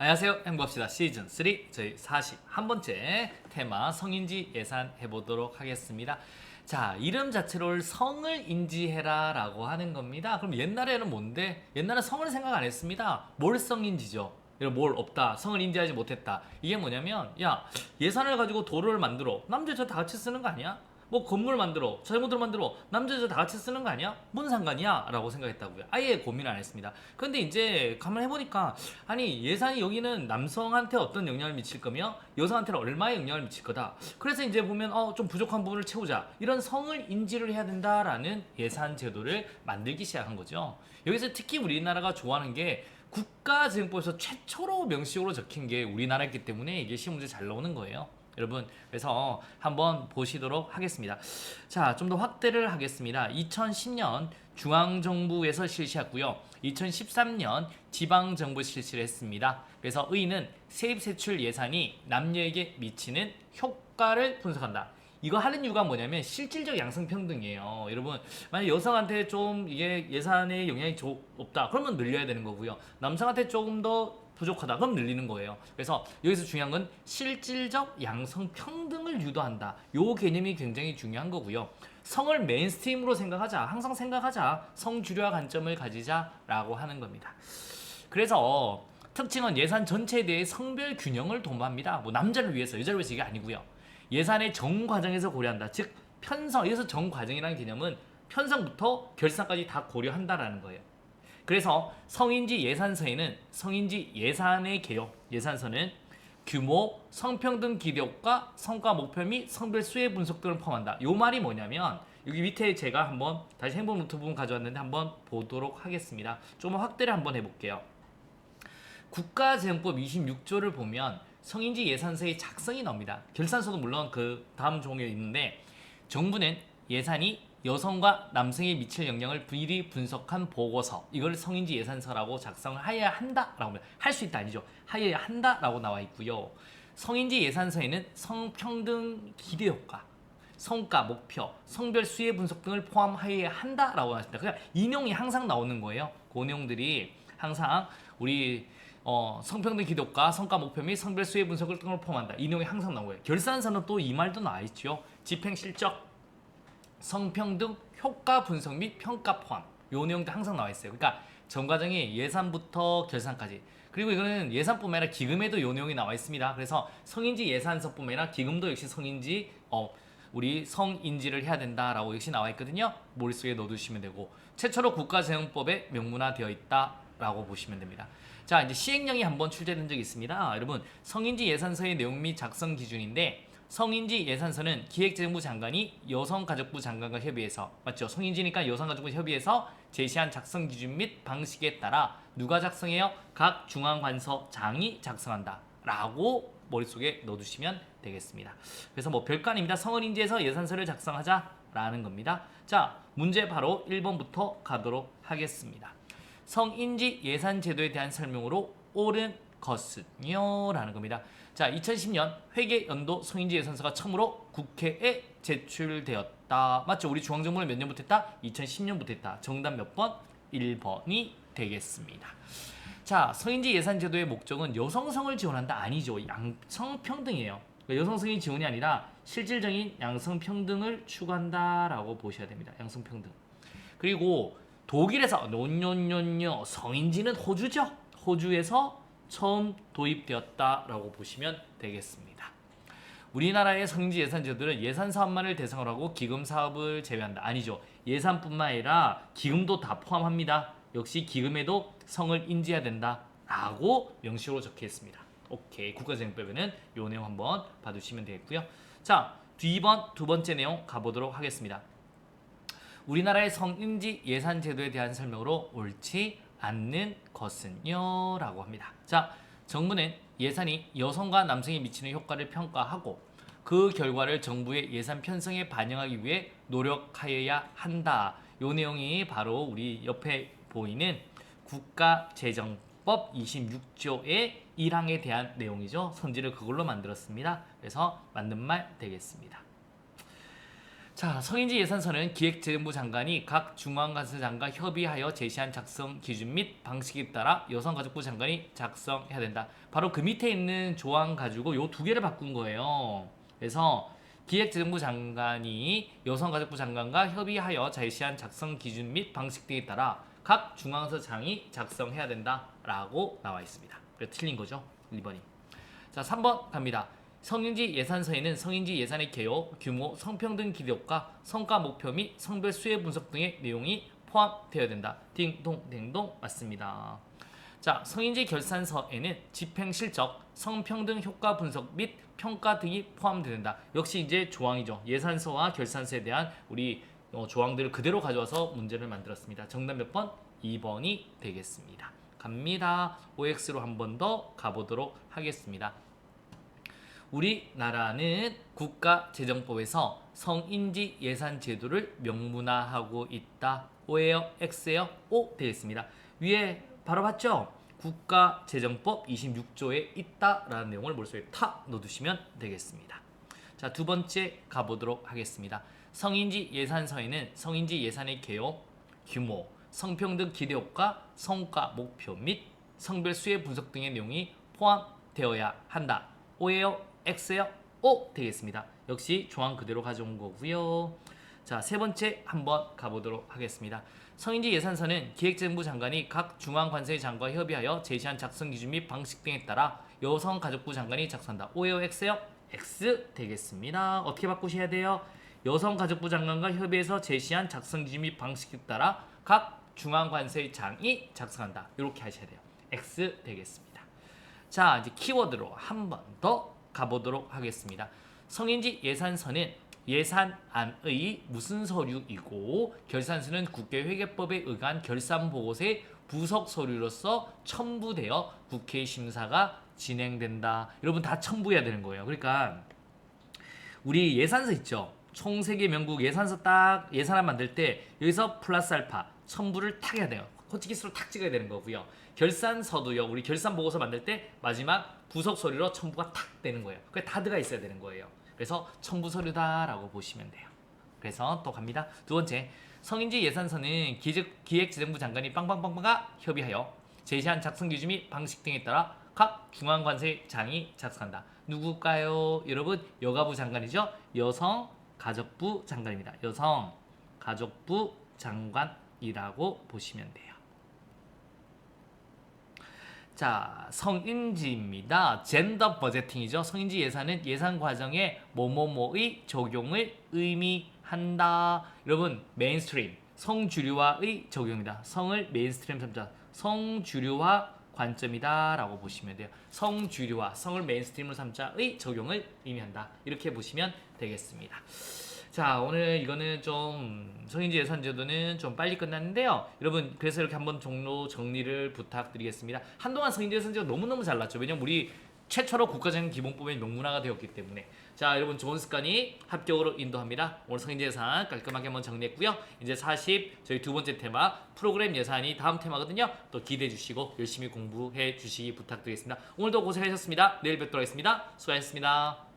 안녕하세요. 행복합시다 시즌 3 저희 41번째 테마 성인지 예산 해 보도록 하겠습니다. 자 이름 자체로 성을 인지해라 라고 하는 겁니다. 그럼 옛날에는 뭔데? 옛날에 성을 생각 안 했습니다. 뭘 성인지죠. 이런 뭘 없다 성을 인지하지 못했다 이게 뭐냐면 야 예산을 가지고 도로를 만들어 남자 여자 다 같이 쓰는 거 아니야? 뭐 건물 만들어 자전거들 만들어 남자 여자 다 같이 쓰는 거 아니야? 뭔 상관이야? 라고 생각했다고요 아예 고민 안 했습니다 근데 이제 가만 해보니까 아니 예산이 여기는 남성한테 어떤 영향을 미칠 거며 여성한테는 얼마의 영향을 미칠 거다 그래서 이제 보면 어 좀 부족한 부분을 채우자 이런 성을 인지를 해야 된다라는 예산 제도를 만들기 시작한 거죠 여기서 특히 우리나라가 좋아하는 게 국가재정법에서 최초로 명시적으로 적힌 게 우리나라이기 때문에 이게 시험 문제 잘 나오는 거예요. 여러분 그래서 한번 보시도록 하겠습니다. 자, 좀 더 확대를 하겠습니다. 2010년 중앙정부에서 실시했고요. 2013년 지방정부 실시를 했습니다. 그래서 의의는 세입세출 예산이 남녀에게 미치는 효과를 분석한다. 이거 하는 이유가 뭐냐면 실질적 양성평등이에요. 여러분 만약 여성한테 좀 이게 예산에 영향이 조- 없다 그러면 늘려야 되는 거고요. 남성한테 조금 더 부족하다 그럼 늘리는 거예요. 그래서 여기서 중요한 건 실질적 양성 평등을 유도한다. 요 개념이 굉장히 중요한 거고요. 성을 메인스트림으로 생각하자. 항상 생각하자. 성주류화 관점을 가지자라고 하는 겁니다. 그래서 특징은 예산 전체에 대해 성별 균형을 도모합니다. 뭐 남자를 위해서 여자를 위해서 이게 아니고요. 예산의 정 과정에서 고려한다. 즉 편성. 여기서 정 과정이라는 개념은 편성부터 결산까지 다 고려한다라는 거예요. 그래서 성인지 예산서에는 성인지 예산의 개요 예산서는 규모, 성평등 기록과 성과 목표 및 성별 수혜 분석 등을 포함한다. 요 말이 뭐냐면 여기 밑에 제가 한번 다시 행복 노트 부분 가져왔는데 한번 보도록 하겠습니다. 좀 확대를 한번 해볼게요. 국가재정법 26조를 보면 성인지 예산서의 작성이 나옵니다. 결산서도 물론 그 다음 종류에 있는데 정부는 예산이 여성과 남성에 미칠 영향을 미리 분석한 보고서 이걸 성인지 예산서라고 작성을 하여야 한다라고 할수 있다 아니죠 하여야 한다라고 나와 있고요 성인지 예산서에는 성평등 기대 효과 성과, 목표, 성별 수혜 분석 등을 포함하여야 한다라고 하십니다. 그냥 인용이 항상 나오는 거예요. 그 내용들이 항상 우리 어, 성평등 기독과 성과 목표 및 성별 수혜 분석을 등을 포함한다. 인용이 항상 나오는 거예요. 결산서는 또 이 말도 나와 있죠. 집행 실적, 성평등, 효과 분석 및 평가 포함. 요 내용도 항상 나와 있어요. 그러니까 전 과정이 예산부터 결산까지. 그리고 이거는 예산뿐만 아니라 기금에도 요 내용이 나와 있습니다. 그래서 성인지 예산서뿐만 아니라 기금도 역시 성인지 어 우리 성인지를 해야 된다라고 역시 나와 있거든요. 머릿속에 넣어두시면 되고 최초로 국가재정법에 명문화되어 있다라고 보시면 됩니다. 자 이제 시행령이 한번 출제된 적이 있습니다. 여러분 성인지 예산서의 내용 및 작성 기준인데 성인지 예산서는 기획재정부 장관이 여성가족부 장관과 협의해서 맞죠? 성인지니까 여성가족부 협의해서 제시한 작성 기준 및 방식에 따라 누가 작성해요? 각 중앙관서장이 작성한다 라고 머릿속에 넣어두시면 되겠습니다. 그래서 뭐 별거 아닙니다. 성인지에서 예산서를 작성하자 라는 겁니다. 자 문제 바로 1번부터 가도록 하겠습니다. 성인지 예산 제도에 대한 설명으로 옳은 것은요 라는 겁니다. 자, 2010년 회계 연도 성인지 예산서가 처음으로 국회에 제출되었다. 맞죠? 우리 중앙정부는 몇 년부터 했다? 2010년부터 했다. 정답 몇 번? 1번이 되겠습니다. 자, 성인지 예산 제도의 목적은 여성성을 지원한다 아니죠. 양성평등이에요. 그러니까 여성성이 지원이 아니라 실질적인 양성평등을 추구한다라고 보셔야 됩니다. 양성평등. 그리고 독일에서 노뇨뇨뇨 성인지는 호주죠. 호주에서 처음 도입되었다라고 보시면 되겠습니다. 우리나라의 성인지 예산 제도는 예산 사업만을 대상으로 하고 기금 사업을 제외한다. 아니죠. 예산뿐만 아니라 기금도 다 포함합니다. 역시 기금에도 성을 인지해야 된다라고 명시로 적혀 있습니다. 오케이. 국가재정법에는 요 내용 한번 봐두시면 되겠고요. 자, 뒤번 두 번째 내용 가보도록 하겠습니다. 우리나라의 성인지 예산 제도에 대한 설명으로 옳지 않는 것은요 라고 합니다. 자, 정부는 예산이 여성과 남성에 미치는 효과를 평가하고 그 결과를 정부의 예산 편성에 반영하기 위해 노력하여야 한다. 요 내용이 바로 우리 옆에 보이는 국가재정법 26조의 1항에 대한 내용이죠. 선지를 그걸로 만들었습니다. 그래서 맞는 말 되겠습니다. 자, 성인지 예산서는 기획재정부 장관이 각 중앙관세장과 협의하여 제시한 작성 기준 및 방식에 따라 여성가족부 장관이 작성해야 된다. 바로 그 밑에 있는 조항 가지고 요 두 개를 바꾼 거예요. 그래서 기획재정부 장관이 여성가족부 장관과 협의하여 제시한 작성 기준 및 방식 등에 따라 각 중앙서장이 작성해야 된다라고 나와 있습니다. 그래 틀린 거죠? 1번이. 자, 3번 갑니다. 성인지 예산서에는 성인지 예산의 개요, 규모, 성평 등 기록과 성과 목표 및 성별 수혜 분석 등의 내용이 포함되어야 된다. 딩동댕동 맞습니다. 자, 성인지 결산서에는 집행 실적, 성평등 효과 분석 및 평가 등이 포함된다. 역시 이제 조항이죠. 예산서와 결산서에 대한 우리 어, 조항들을 그대로 가져와서 문제를 만들었습니다. 정답 몇 번? 2번이 되겠습니다. 갑니다. OX로 한 번 더 가보도록 하겠습니다. 우리나라는 국가재정법에서 성인지 예산 제도를 명문화하고 있다. O예요? X예요? O 되겠습니다. 위에 바로 봤죠? 국가재정법 26조에 있다라는 내용을 머릿속에 탁 넣어두시면 되겠습니다. 자, 두 번째 가보도록 하겠습니다. 성인지 예산서에는 성인지 예산의 개요, 규모, 성평등 기대 효과, 성과 목표 및 성별 수혜 분석 등의 내용이 포함되어야 한다. O예요? X예요? O 되겠습니다. 역시 조항 그대로 가져온 거고요. 자, 세 번째 한번 가보도록 하겠습니다. 성인지 예산서는 기획재정부 장관이 각 중앙관세장과 협의하여 제시한 작성 기준 및 방식 등에 따라 여성가족부 장관이 작성한다. O예요? X예요? X 되겠습니다. 어떻게 바꾸셔야 돼요? 여성가족부 장관과 협의해서 제시한 작성 기준 및 방식에 따라 각 중앙관세장이 작성한다. 이렇게 하셔야 돼요. X 되겠습니다. 자, 이제 키워드로 한 번 더 가보도록 하겠습니다. 성인지 예산서는 예산안의 무슨 서류이고 결산서는 국회회계법에 의한 결산보고서의 부석 서류로서 첨부되어 국회 심사가 진행된다. 여러분 다 첨부해야 되는 거예요. 그러니까 우리 예산서 있죠. 총세계 명국 예산서 딱 예산안 만들 때 여기서 플러스 알파 첨부를 탁 해야 돼요. 호치키스로 탁 찍어야 되는 거고요. 결산서도요. 우리 결산 보고서 만들 때 마지막 부석 서류로 첨부가 탁 되는 거예요. 그게 다 들어가 있어야 되는 거예요. 그래서 첨부 서류다라고 보시면 돼요. 그래서 또 갑니다. 두 번째, 성인지 예산서는 기획, 기획재정부 장관이 빵빵빵빵가 협의하여 제시한 작성 기준 및 방식 등에 따라 각 중앙관세장이 작성한다. 누굴까요? 여러분 여가부 장관이죠. 여성 가족부 장관입니다. 여성 가족부 장관이라고 보시면 돼요. 자, 성인지입니다. 젠더 버제팅이죠. 성인지 예산은 예산 과정에 뭐뭐뭐의 적용을 의미한다. 여러분, 메인스트림, 성주류화의 적용이다. 성을 메인스트림 삼자. 성주류화 관점이다 라고 보시면 돼요. 성주류화, 성을 메인스트림으로 삼자의 적용을 의미한다. 이렇게 보시면 되겠습니다. 자 오늘 이거는 좀 성인지 예산 제도는 좀 빨리 끝났는데요. 여러분 그래서 이렇게 한번 종로 정리를 부탁드리겠습니다. 한동안 성인지 예산 제도 너무너무 잘났죠. 왜냐면 우리 최초로 국가적인 기본법의 명문화가 되었기 때문에. 자 여러분 좋은 습관이 합격으로 인도합니다. 오늘 성인지 예산 깔끔하게 한번 정리했고요. 이제 40 저희 두 번째 테마 프로그램 예산이 다음 테마거든요. 또 기대해 주시고 열심히 공부해 주시기 부탁드리겠습니다. 오늘도 고생하셨습니다. 내일 뵙도록 하겠습니다. 수고하셨습니다